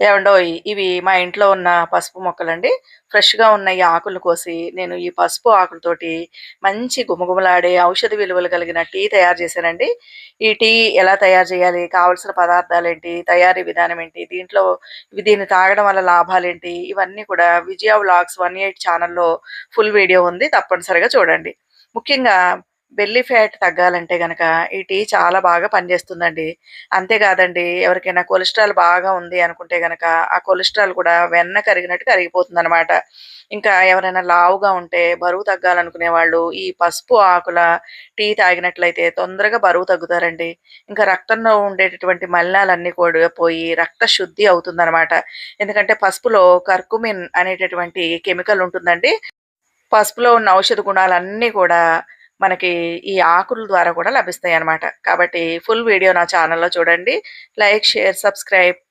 ఏమండో ఇవి మా ఇంట్లో ఉన్న పసుపు మొక్కలండి. ఫ్రెష్‌గా ఉన్న ఈ ఆకులు కోసి, నేను ఈ పసుపు ఆకులతోటి మంచి గుమగుమలాడే ఔషధ విలువలు కలిగిన టీ తయారు చేశానండి. ఈ టీ ఎలా తయారు చేయాలి? కావాల్సిన పదార్థాలేంటి? తయారీ విధానం ఏంటి? దీంట్లో దీన్ని తాగడం వల్ల లాభాలేంటి? ఇవన్నీ కూడా విజయ వ్లాగ్స్ 18 ఛానెల్‌లో ఫుల్ వీడియో ఉంది. తప్పనిసరిగా చూడండి. ముఖ్యంగా బెల్లీ ఫ్యాట్ తగ్గాలంటే గనక ఈ టీ చాలా బాగా పనిచేస్తుందండి. అంతేకాదండి ఎవరికైనా కొలెస్ట్రాల్ బాగా ఉంది అనుకుంటే గనక ఆ కొలెస్ట్రాల్ కూడా వెన్న కరిగినట్టు కరిగిపోతుందనమాట. ఇంకా ఎవరైనా లావుగా ఉంటే బరువు తగ్గాలనుకునే వాళ్ళు ఈ పసుపు ఆకుల టీ తాగినట్లయితే తొందరగా బరువు తగ్గుతారండి. ఇంకా రక్తంలో ఉండేటటువంటి మలినాలన్నీ కూడా పోయి రక్త శుద్ధి అవుతుందనమాట. ఎందుకంటే పసుపులో కర్కుమిన్ అనేటటువంటి కెమికల్ ఉంటుందండి. పసుపులో ఉన్న ఔషధ గుణాలన్నీ కూడా మనకి ఈ ఆకుల ద్వారా కూడా లభిస్తాయి అనమాట కాబట్టి ఫుల్ వీడియో నా ఛానల్లో చూడండి. Like, share, subscribe.